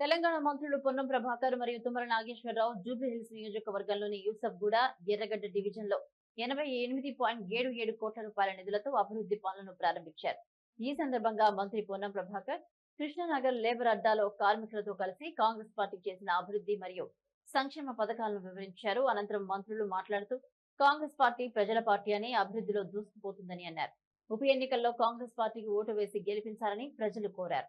తెలంగాణ మంత్రులు పొన్నం ప్రభాకర్ మరియు తుమ్మల నాగేశ్వరరావు జూబ్లీహిల్స్ నియోజకవర్గంలోని యూసఫ్ గూడ ఎర్రగడ్డ డివిజన్లో ఎనభై ఎనిమిది పాయింట్ ఏడు ఏడు కోట్ల రూపాయల నిధులతో అభివృద్ధి పనులను ప్రారంభించారు. ఈ సందర్భంగా మంత్రి పొన్నం ప్రభాకర్ కృష్ణానగర్ లేబర్ అడ్డాలో కార్మికులతో కలిసి కాంగ్రెస్ పార్టీ చేసిన అభివృద్ధి మరియు సంక్షేమ పథకాలను వివరించారు. అనంతరం మంత్రులు మాట్లాడుతూ కాంగ్రెస్ పార్టీ ప్రజల పార్టీ అని అభివృద్ధిలో దూసుకుపోతుందని అన్నారు. ఉప ఎన్నికల్లో కాంగ్రెస్ పార్టీకి ఓటు వేసి గెలిపించాలని ప్రజలు కోరారు.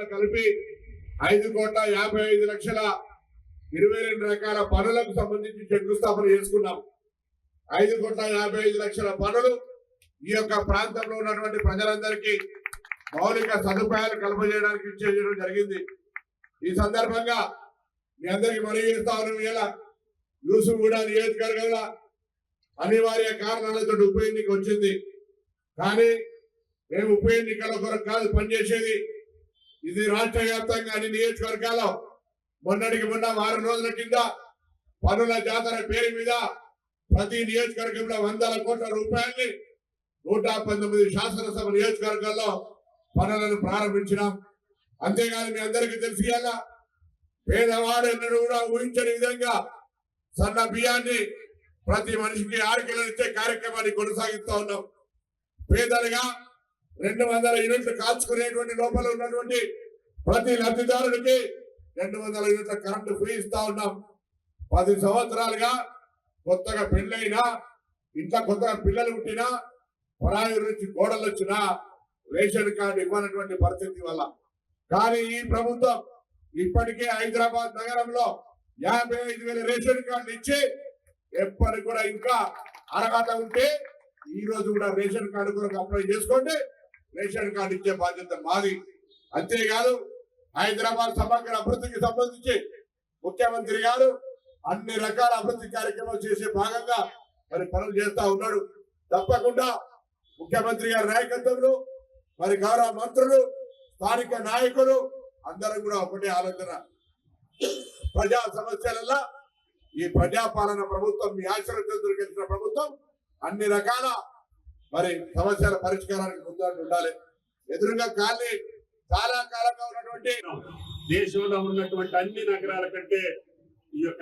ఇక్కడ కలిపి ఐదు కోట్ల యాభై ఐదు లక్షల ఇరవై రెండు రకాల పనులకు సంబంధించి శంకుస్థాపన చేసుకున్నాం. ఐదు కోట్ల యాభై ఐదు లక్షల పనులు ఈ యొక్క ప్రాంతంలో ఉన్నటువంటి ప్రజలందరికీ మౌలిక సదుపాయాలు కల్పజేయడానికి చేయడం జరిగింది. ఈ సందర్భంగా మీ అందరికీ మనవి చేస్తా ఉన్నాం. ఇలా యూసుఫ్ కూడా నియోజకవర్గంలో అనివార్య కారణాలతో ఉప ఎన్నిక వచ్చింది. కానీ మేము ఉప ఎన్నికల కొరకు కాదు పనిచేసేది ఇది రాష్ట్ర వ్యాప్తంగా అన్ని నియోజకవర్గాల్లో మొన్నటికి మొన్న వారం రోజుల కింద పనుల జాతర పేరు మీద ప్రతి నియోజకవర్గంలో వందల కోట్ల రూపాయల్ని నూట పంతొమ్మిది శాసనసభ నియోజకవర్గాల్లో పనులను ప్రారంభించినాం. అంతేగాని మీ అందరికీ తెలిసి పేదవాడు ఎన్నడూ కూడా ఊహించని విధంగా సన్న బియ్యాన్ని ప్రతి మనిషికి ఆడికలు ఇచ్చే కార్యక్రమాన్ని కొనసాగిస్తా ఉన్నాం. పేదలుగా రెండు వందల యూనిట్లు కాల్చుకునేటువంటి లోపల ఉన్నటువంటి ప్రతి లబ్ధిదారుడికి రెండు వందల యూనిట్ల కరెంటు ఫ్రీ ఇస్తా ఉన్నాం. పది సంవత్సరాలుగా కొత్తగా పెళ్ళైనా ఇంట్లో కొత్తగా పిల్లలు పుట్టినా పరాయి నుంచి గోడలు వచ్చినా రేషన్ కార్డు ఇవ్వనటువంటి పరిస్థితి వల్ల. కానీ ఈ ప్రభుత్వం ఇప్పటికే హైదరాబాద్ నగరంలో యాభై ఐదు వేల రేషన్ కార్డు ఇచ్చి ఎప్పటికి కూడా ఇంకా అర్హత ఉంటే ఈ రోజు కూడా రేషన్ కార్డు కొరకు అప్లై చేసుకోండి. రేషన్ కార్డు ఇచ్చే బాధ్యత మాది. అంతేకాదు హైదరాబాద్ సమగ్ర అభివృద్ధికి సంబంధించి ముఖ్యమంత్రి గారు అన్ని రకాల అభివృద్ధి కార్యక్రమాలు చేసే భాగంగా మరి పనులు చేస్తా ఉన్నాడు. తప్పకుండా ముఖ్యమంత్రి గారి నాయకత్వంలో మరి గౌరవ మంత్రులు స్థానిక నాయకులు అందరం కూడా ఒకటే ఆలోచన. ప్రజా సమస్యలల్లా ఈ ప్రజాపాలన ప్రభుత్వం మీ ఆశీర్వదం ప్రభుత్వం అన్ని రకాల మరి సమస్యల పరిష్కారానికి ముందు ఉండాలి. ఎదురుగా కాలి చాలా కాలంగా ఉన్నటువంటి దేశంలో ఉన్నటువంటి అన్ని నగరాల కంటే ఈ యొక్క